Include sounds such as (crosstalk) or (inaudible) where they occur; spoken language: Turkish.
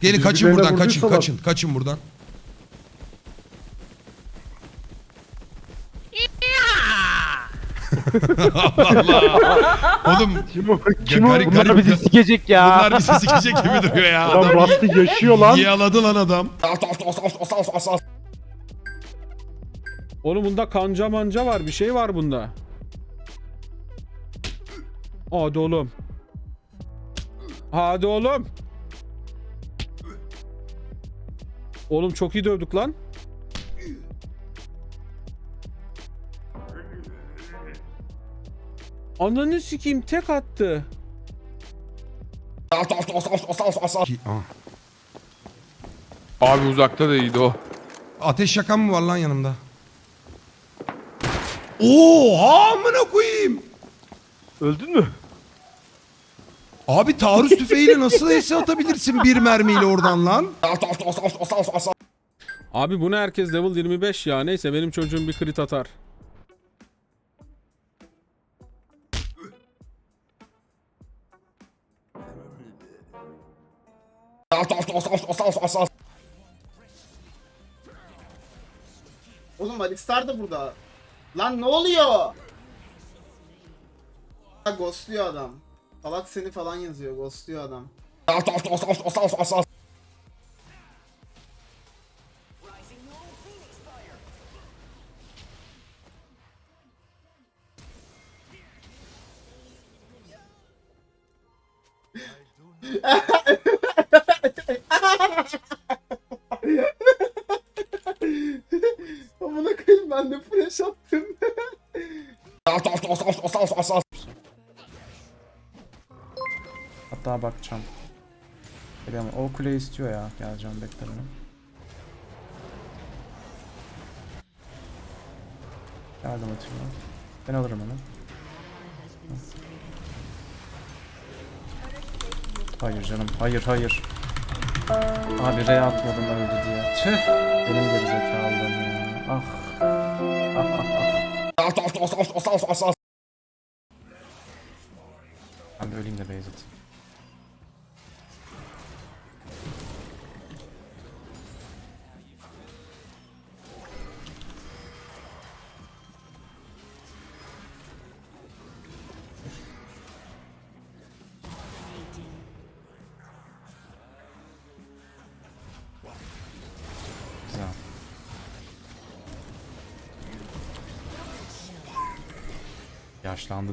Gelin kaçın buradan kaçın vurduysalar. kaçın kaçın buradan. Allah (laughs) Allah. Oğlum Kim o? Kim o? garip- Bunlar garip- bizi sikecek ya. bunlar bizi sikecek gibi (laughs) duruyor ya. Adam Adam bastı yaşıyor lan. yaladı lan adam. Oğlum bunda kanca manca var. Bir şey var bunda. Hadi oğlum. Hadi oğlum. Oğlum çok iyi dövdük lan. Ananı sikeyim tek attı. Abi uzakta da iyiydi o. Ateş yakan mı var lan yanımda? Oha amına koyayım. Öldün mü? Abi taarruz tüfeğiyle nasıl ese atabilirsin bir mermiyle oradan lan? Abi bu ne herkes level 25 ya. Neyse benim çocuğum bir crit atar. Oğlum Alistar da burada. Lan ne oluyor? Ghostluyor adam. Salak seni falan yazıyor. Ghostluyor adam. (laughs) Amına koyayım ben de flash attım. (laughs) (laughs) Hatta bakacağım. Geliyorum. O kuleyi istiyor ya. Geleceğim bekle. Geldim Atilla. Ben alırım onu. Hayır canım. Hayır hayır. Abi R atmadım öldü diye. Tüh. Benim gerizekalılığım ya. Ah. Ah ah ah. Ben de öleyim de Beyzat. Yaşlandı